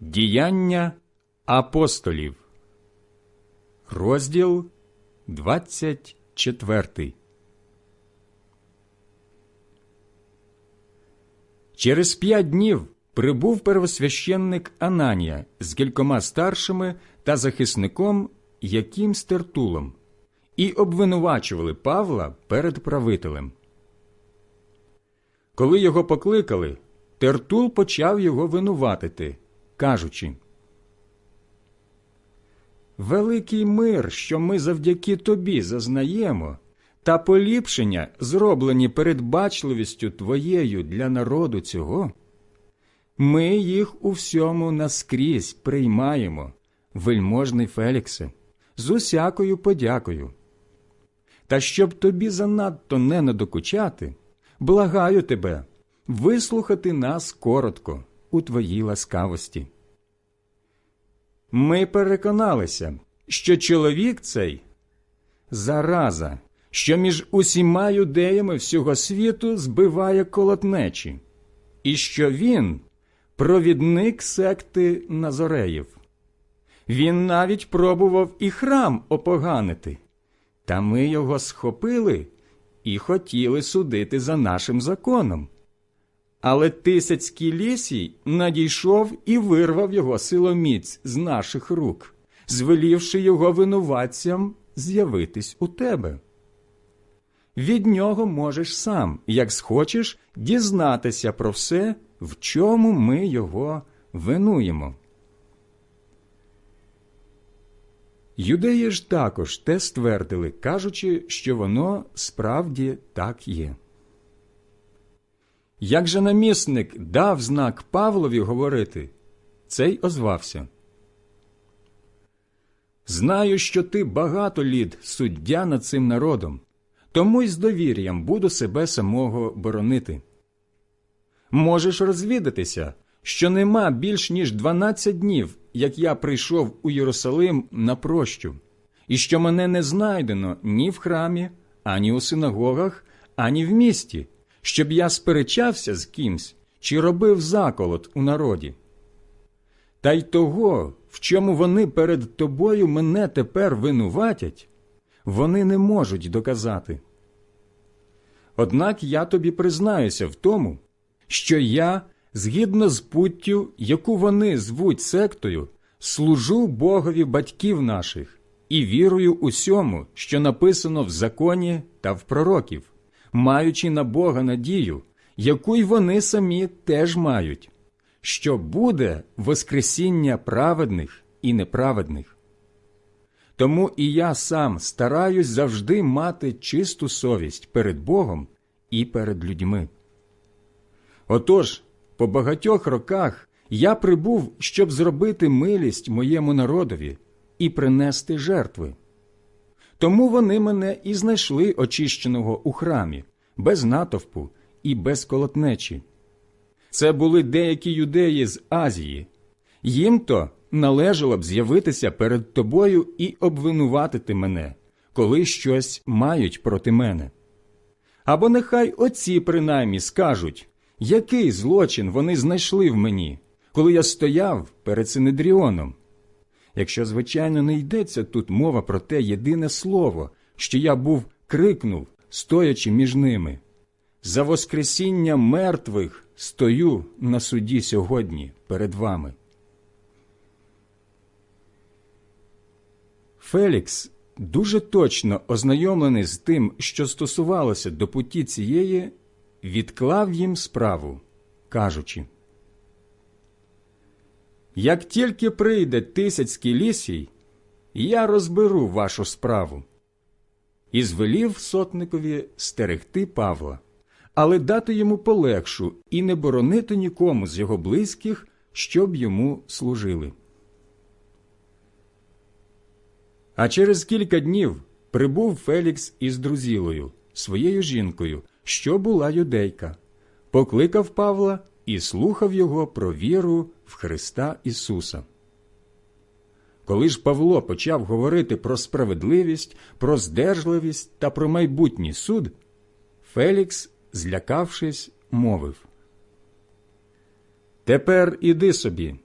Діяння апостолів, розділ 24. Через п'ять днів прибув первосвященник Ананія з кількома старшими та захисником Яким Стертулом і обвинувачували Павла перед правителем. Коли його покликали, Тертул почав його винуватити, кажучи Великий мир, що ми завдяки тобі зазнаємо, та поліпшення, зроблені передбачливістю твоєю для народу цього, ми їх у всьому наскрізь приймаємо, вельможний Феліксе, з усякою подякою. Та щоб тобі занадто не надокучати, благаю тебе вислухати нас коротко у твоїй ласкавості. Ми переконалися, що чоловік цей зараза, що між усіма юдеями всього світу збиває колотнечі, і що він провідник секти Назореїв. Він навіть пробував і храм опоганити, та ми його схопили і хотіли судити за нашим законом. Але тисяцький лісій надійшов і вирвав його силоміць з наших рук, звелівши його винуватцям з'явитись у тебе. Від нього можеш сам, як схочеш, дізнатися про все, в чому ми його винуємо. Юдеї ж також те ствердили, кажучи, що воно справді так є. Як же намісник дав знак Павлові говорити, цей озвався. Знаю, що ти багато літ суддя над цим народом, тому й з довір'ям буду себе самого боронити. Можеш розвідатися, що нема більш ніж дванадцять днів, як я прийшов у Єрусалим на прощу, і що мене не знайдено ні в храмі, ані у синагогах, ані в місті, щоб я сперечався з кимсь чи робив заколот у народі. Та й того, в чому вони перед тобою мене тепер винуватять, вони не можуть доказати. Однак я тобі признаюся в тому, що я, згідно з путтю, яку вони звуть сектою, служу Богові батьків наших і вірую усьому, що написано в законі та в пророків, маючи на Бога надію, яку й вони самі теж мають, що буде Воскресіння праведних і неправедних. Тому і я сам стараюсь завжди мати чисту совість перед Богом і перед людьми. Отож, по багатьох роках я прибув, щоб зробити милість моєму народові і принести жертви. Тому вони мене і знайшли очищеного у храмі, без натовпу і без колотнечі. Це були деякі юдеї з Азії. Їм то належало б з'явитися перед тобою і обвинуватити мене, коли щось мають проти мене. Або нехай оці принаймні скажуть, який злочин вони знайшли в мені, коли я стояв перед Синедріоном. Якщо, звичайно, не йдеться тут мова про те єдине слово, що я був крикнув, стоячи між ними. За Воскресіння мертвих стою на суді сьогодні перед вами. Фелікс, дуже точно ознайомлений з тим, що стосувалося до путі цієї, відклав їм справу, кажучи Як тільки прийде тисяцький лісій, я розберу вашу справу. І звелів сотникові стерегти Павла, але дати йому полегшу і не боронити нікому з його близьких, щоб йому служили. А через кілька днів прибув Фелікс із друзілою, своєю жінкою, що була юдейка, покликав Павла і слухав його про віру в Христа Ісуса. Коли ж Павло почав говорити про справедливість, про здержливість та про майбутній суд, Фелікс, злякавшись, мовив Тепер іди собі.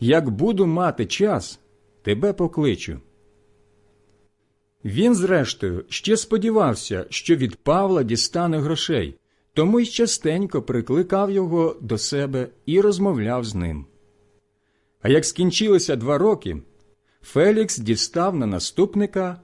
Як буду мати час, тебе покличу. Він, зрештою, ще сподівався, що від Павла дістане грошей, тому й частенько прикликав його до себе і розмовляв з ним. А як скінчилися два роки, Фелікс дістав на наступника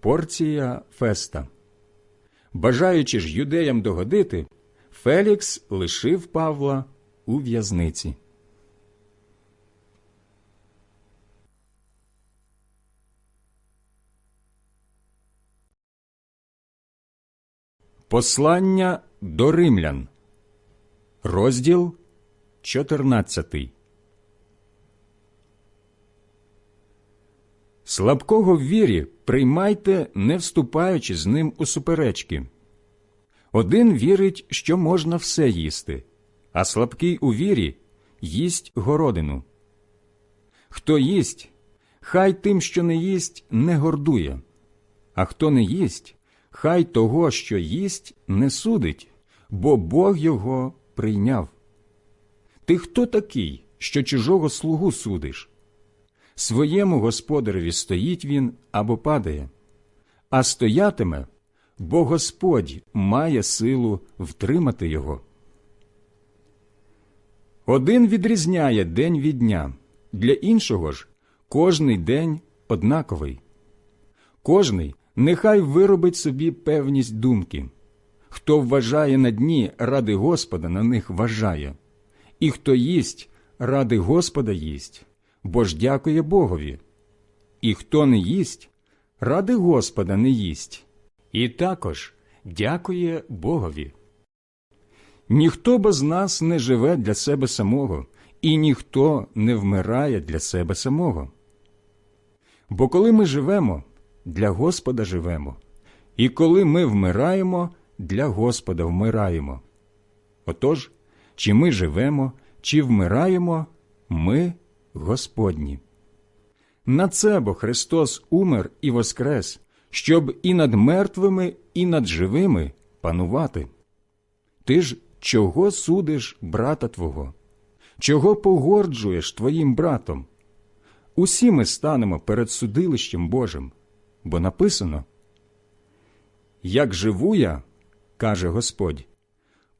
порція феста. Бажаючи ж юдеям догодити, Фелікс лишив Павла у в'язниці. Послання до римлян, розділ 14 Слабкого в вірі приймайте, не вступаючи з ним у суперечки. Один вірить, що можна все їсти, а слабкий у вірі їсть городину. Хто їсть, хай тим, що не їсть, не гордує, а хто не їсть, хай того, що їсть, не судить, бо Бог його прийняв. Ти хто такий, що чужого слугу судиш? Своєму господареві стоїть він або падає, а стоятиме, бо Господь має силу втримати його. Один відрізняє день від дня, для іншого ж кожний день однаковий. Кожний нехай виробить собі певність думки. Хто вважає на дні ради Господа, на них вважає, і хто їсть ради Господа їсть, бо ж дякує Богові. І хто не їсть, ради Господа не їсть, і також дякує Богові. Ніхто без нас не живе для себе самого, і ніхто не вмирає для себе самого. Бо коли ми живемо, для Господа живемо, і коли ми вмираємо, для Господа вмираємо. Отож, чи ми живемо, чи вмираємо, ми Господні. На це бо Христос умер і воскрес, щоб і над мертвими, і над живими панувати. Ти ж чого судиш брата Твого? Чого погорджуєш твоїм братом? Усі ми станемо перед судилищем Божим, бо написано Як живу я, каже Господь,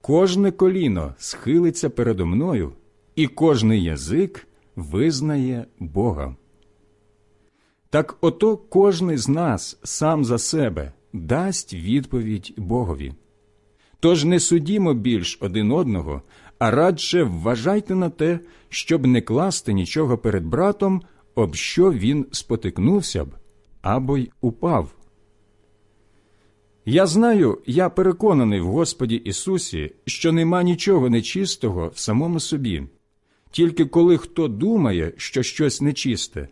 кожне коліно схилиться передо мною, і кожний язик визнає Бога. Так ото кожний з нас сам за себе дасть відповідь Богові. Тож не судімо більш один одного, а радше вважайте на те, щоб не класти нічого перед братом, об що він спотикнувся б або й упав. Я знаю, я переконаний в Господі Ісусі, що нема нічого нечистого в самому собі, тільки коли хто думає, що щось нечисте,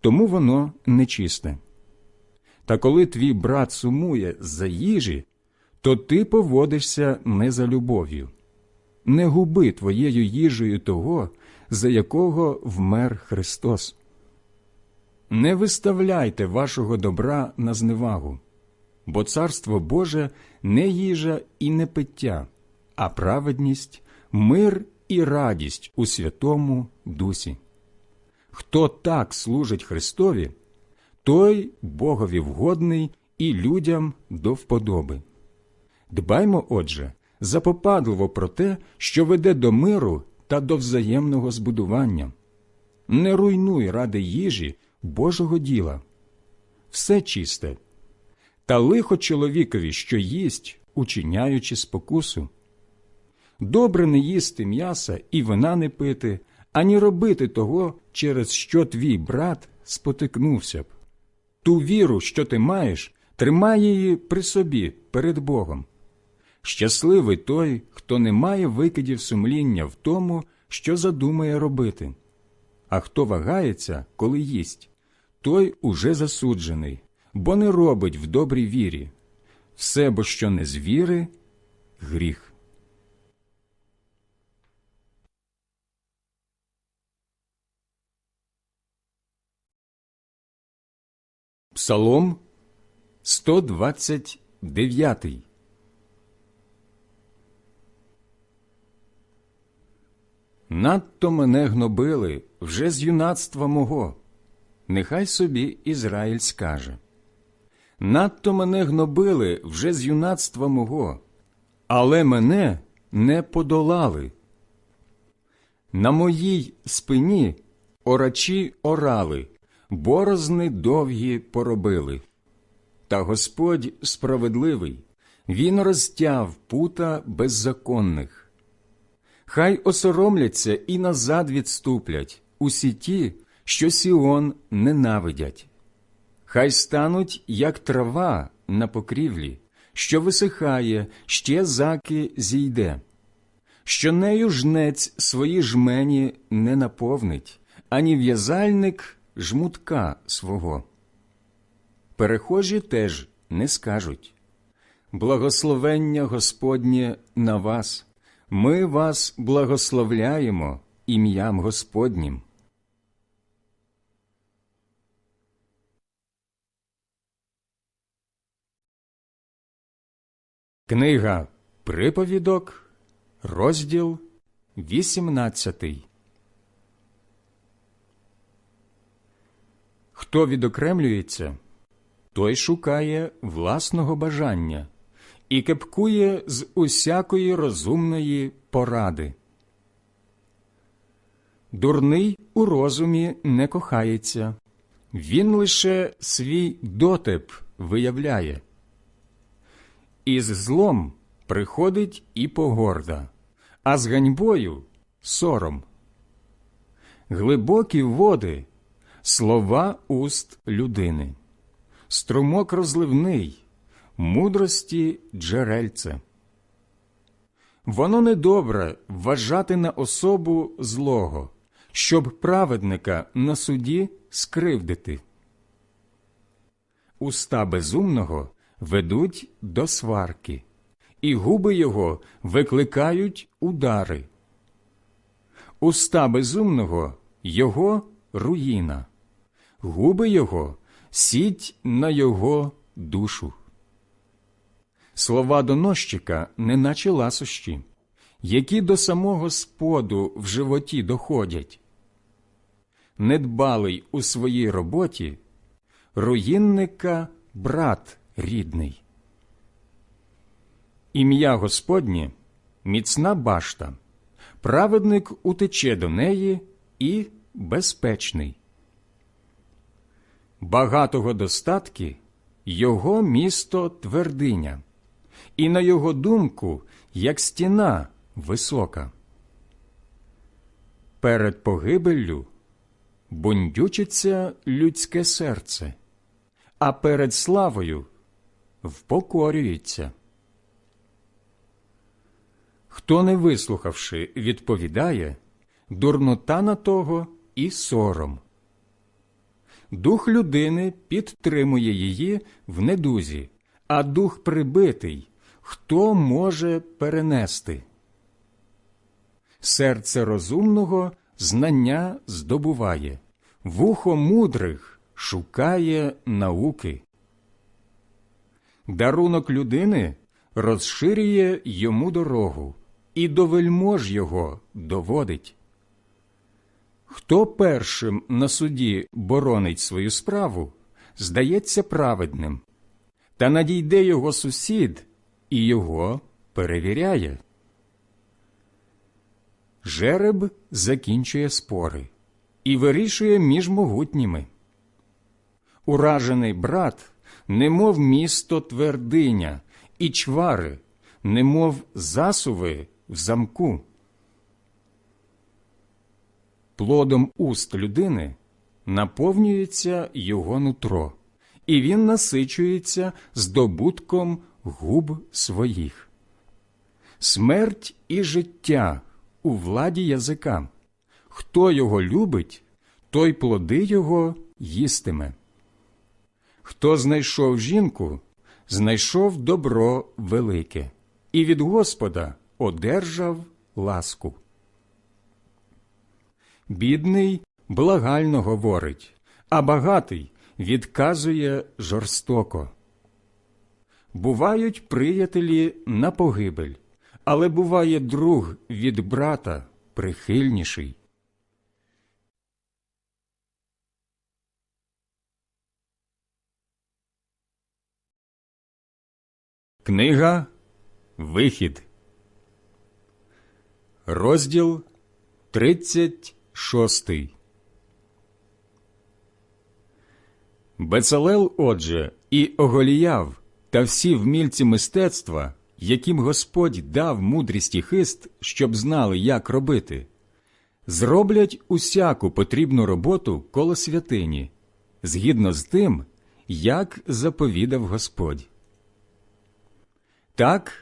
тому воно нечисте. Та коли твій брат сумує за їжі, то ти поводишся не за любов'ю. Не губи твоєю їжею того, за якого вмер Христос. Не виставляйте вашого добра на зневагу, бо Царство Боже не їжа і не пиття, а праведність, мир і радість у Святому Дусі. Хто так служить Христові, той Богові вгодний і людям до вподоби. Дбаймо, отже, запопадливо про те, що веде до миру та до взаємного збудування. Не руйнуй ради їжі Божого діла. Все чисте, та лихо чоловікові, що їсть, учиняючи спокусу. Добре не їсти м'яса і вина не пити, ані робити того, через що твій брат спотикнувся б. Ту віру, що ти маєш, тримай її при собі перед Богом. Щасливий той, хто не має викидів сумління в тому, що задумає робити. А хто вагається, коли їсть, той уже засуджений, бо не робить в добрій вірі. Все, бо що не з віри – гріх. Псалом 129 Надто мене гнобили вже з юнацтва мого. Нехай собі Ізраїль скаже. Надто мене гнобили вже з юнацтва мого, але мене не подолали. На моїй спині орачі орали, борозни довгі поробили. Та Господь справедливий, Він розтяв пута беззаконних. Хай осоромляться і назад відступлять усі ті, що Сіон ненавидять. Хай стануть, як трава на покрівлі, що висихає, ще заки зійде, що нею жнець свої жмені не наповнить, ані в'язальник жмутка свого. Перехожі теж не скажуть Благословення Господнє на вас, ми вас благословляємо ім'ям Господнім. Книга Приповідок, розділ 18 Хто відокремлюється, той шукає власного бажання і кепкує з усякої розумної поради. Дурний у розумі не кохається, він лише свій дотеп виявляє. Із злом приходить і погорда, а з ганьбою сором. Глибокі води слова уст людини, струмок розливний, мудрості джерельце. Воно недобре вважати на особу злого, щоб праведника на суді скривдити. Уста безумного ведуть до сварки, і губи його викликають удари. Уста безумного його руїна, губи його сіть на його душу. Слова доносчика, неначе ласощі, які до самого споду в животі доходять. Недбалий у своїй роботі, руїнника брат рідний. Ім'я Господнє міцна башта, праведник утече до неї і безпечний. Багатого достатки його місто твердиня, і на його думку, як стіна висока. Перед погибеллю бундючиться людське серце, а перед славою впокорюється. Хто, не вислухавши, відповідає, дурнота на того і сором. Дух людини підтримує її в недузі, а дух прибитий хто може перенести? Серце розумного знання здобуває, вухо мудрих шукає науки. Дарунок людини розширює йому дорогу і до вельмож його доводить. Хто першим на суді боронить свою справу, здається праведним, та надійде його сусід і його перевіряє. Жереб закінчує спори і вирішує між могутніми. Уражений брат, немов місто твердиня, і чвари, немов засуви в замку. Плодом уст людини наповнюється його нутро, і він насичується здобутком губ своїх. Смерть і життя у владі язика. Хто його любить, той плоди його їстиме. Хто знайшов жінку, знайшов добро велике, і від Господа одержав ласку. Бідний благально говорить, а багатий відказує жорстоко. Бувають приятелі на погибель, але буває друг від брата прихильніший. Книга Вихід, розділ 36 Бецалел, отже, і Оголіяв та всі вмільці мистецтва, яким Господь дав мудрість і хист, щоб знали, як робити, зроблять усяку потрібну роботу коло святині, згідно з тим, як заповідав Господь. Так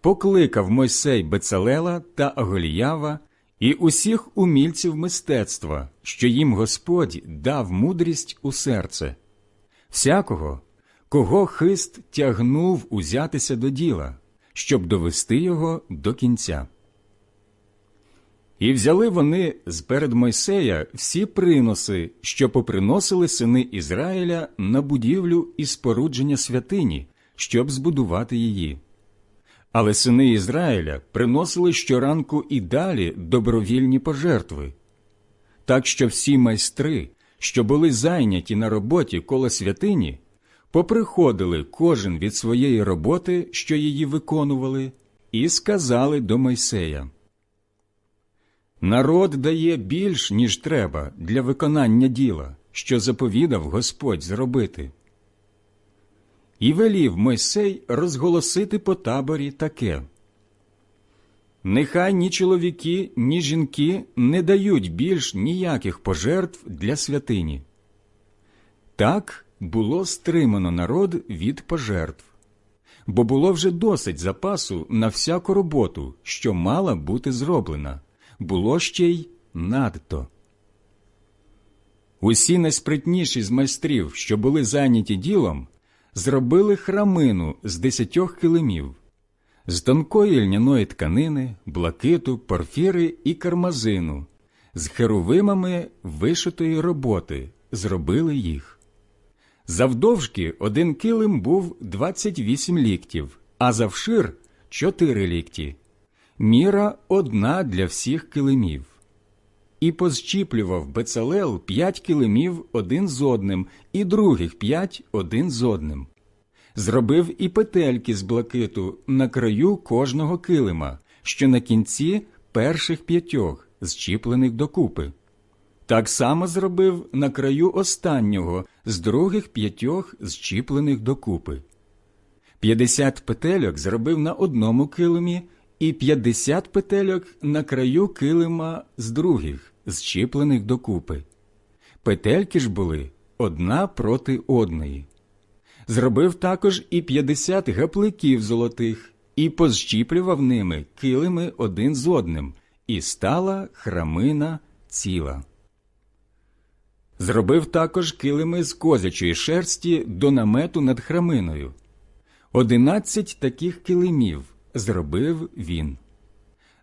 покликав Мойсей Бецалела та Аголіява і усіх умільців мистецтва, що їм Господь дав мудрість у серце, всякого, кого хист тягнув узятися до діла, щоб довести його до кінця. І взяли вони з перед Мойсея всі приноси, що поприносили сини Ізраїля на будівлю і спорудження святині, щоб збудувати її. Але сини Ізраїля приносили щоранку і далі добровільні пожертви. Так що всі майстри, що були зайняті на роботі коло святині, поприходили кожен від своєї роботи, що її виконували, і сказали до Мойсея Народ дає більш, ніж треба для виконання діла, що заповідав Господь зробити. І велів Мойсей розголосити по таборі таке Нехай ні чоловіки, ні жінки не дають більш ніяких пожертв для святині. Так було стримано народ від пожертв, бо було вже досить запасу на всяку роботу, що мала бути зроблена, було ще й надто. Усі найспритніші з майстрів, що були зайняті ділом, зробили храмину з десятьох килимів, з тонкої льняної тканини, блакиту, порфіри і кармазину, з херовимами вишитої роботи зробили їх. Завдовжки один килим був 28 ліктів, а завшир – 4 лікті. Міра одна для всіх килимів. І позчіплював Бецалел п'ять килимів один з одним, і других п'ять один з одним. Зробив і петельки з блакиту на краю кожного килима, що на кінці перших п'ятьох, зчіплених докупи. Так само зробив на краю останнього з других п'ятьох зчіплених докупи. П'ятдесят петельок зробив на одному килимі і п'ятдесят петельок на краю килима з других, зчіплених докупи. Петельки ж були одна проти одної. Зробив також і п'ятдесят гапликів золотих, і позщіплював ними килими один з одним, і стала храмина ціла. Зробив також килими з козячої шерсті до намету над храминою. Одинадцять таких килимів зробив він.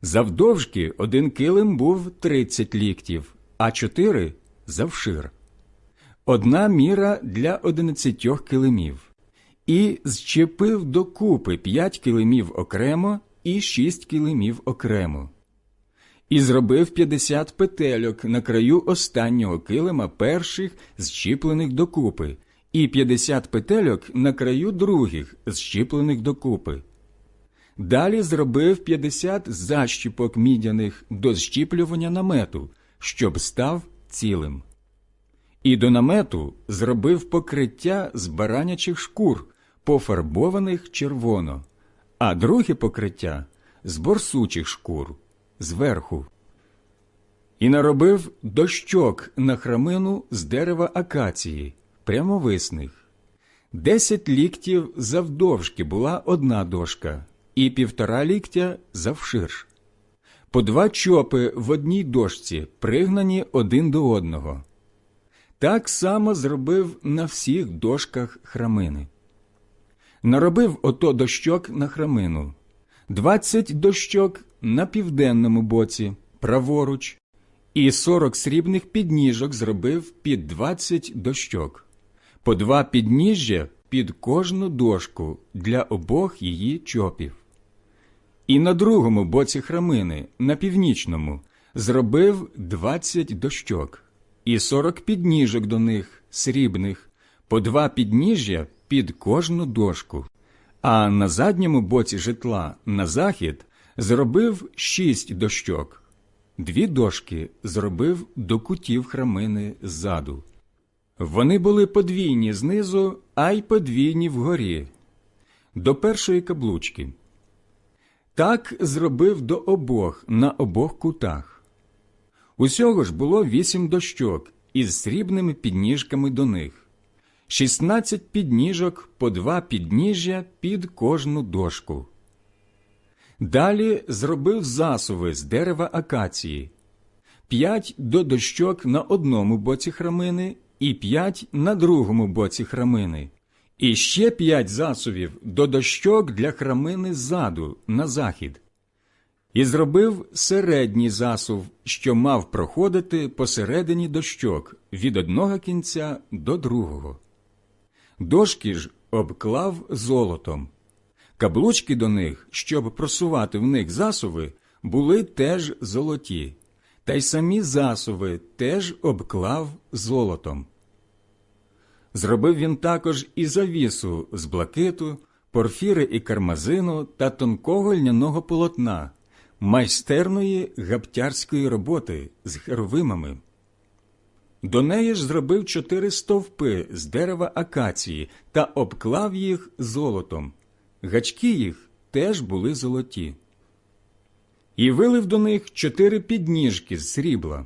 Завдовжки один килим був тридцять ліктів, а чотири завшир. Одна міра для одинадцятьох килимів, і зчепив докупи п'ять килимів окремо і шість килимів окремо. І зробив п'ятдесят петельок на краю останнього килима перших зчіплених докупи, і п'ятдесят петельок на краю других зчіплених докупи. Далі зробив п'ятдесят защіпок мідяних до зщіплювання намету, щоб став цілим. І до намету зробив покриття з баранячих шкур, пофарбованих червоно, а друге покриття з борсучих шкур зверху. І наробив дощок на храмину з дерева акації, прямовисних. Десять ліктів завдовжки була одна дошка, і півтора ліктя завширш. По два чопи в одній дошці пригнані один до одного. Так само зробив на всіх дошках храмини. Наробив ото дощок на храмину, двадцять дощок на південному боці, праворуч, і сорок срібних підніжок зробив під двадцять дощок, по два підніжжя під кожну дошку для обох її чопів. І на другому боці храмини, на північному, зробив двадцять дощок і сорок підніжок до них срібних, по два підніжжя під кожну дошку. А на задньому боці житла на захід зробив шість дощок. Дві дошки зробив до кутів храмини ззаду. Вони були подвійні знизу, а й подвійні вгорі, до першої каблучки. Так зробив до обох на обох кутах. Усього ж було вісім дощок із срібними підніжками до них, шістнадцять підніжок по два підніжжя під кожну дошку. Далі зробив засуви з дерева акації, п'ять до дощок на одному боці храмини і п'ять на другому боці храмини, і ще п'ять засувів до дощок для храмини ззаду на захід. І зробив середній засув, що мав проходити посередині дощок від одного кінця до другого. Дошки ж обклав золотом. Каблучки до них, щоб просувати в них засуви, були теж золоті, та й самі засуви теж обклав золотом. Зробив він також і завісу з блакиту, порфіри і кармазину та тонкого льняного полотна, майстерної гаптярської роботи з херовимами. До неї ж зробив чотири стовпи з дерева акації та обклав їх золотом. Гачки їх теж були золоті. І вилив до них чотири підніжки з срібла.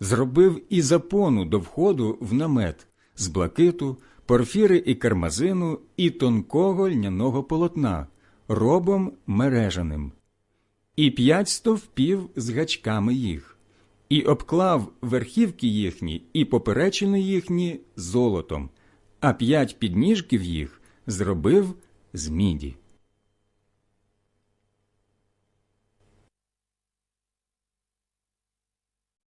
Зробив і запону до входу в намет з блакиту, порфіри і кармазину і тонкого льняного полотна, робом мережаним, і п'ять стовпів з гачками їх, і обклав верхівки їхні і поперечини їхні золотом, а п'ять підніжків їх зробив з міді.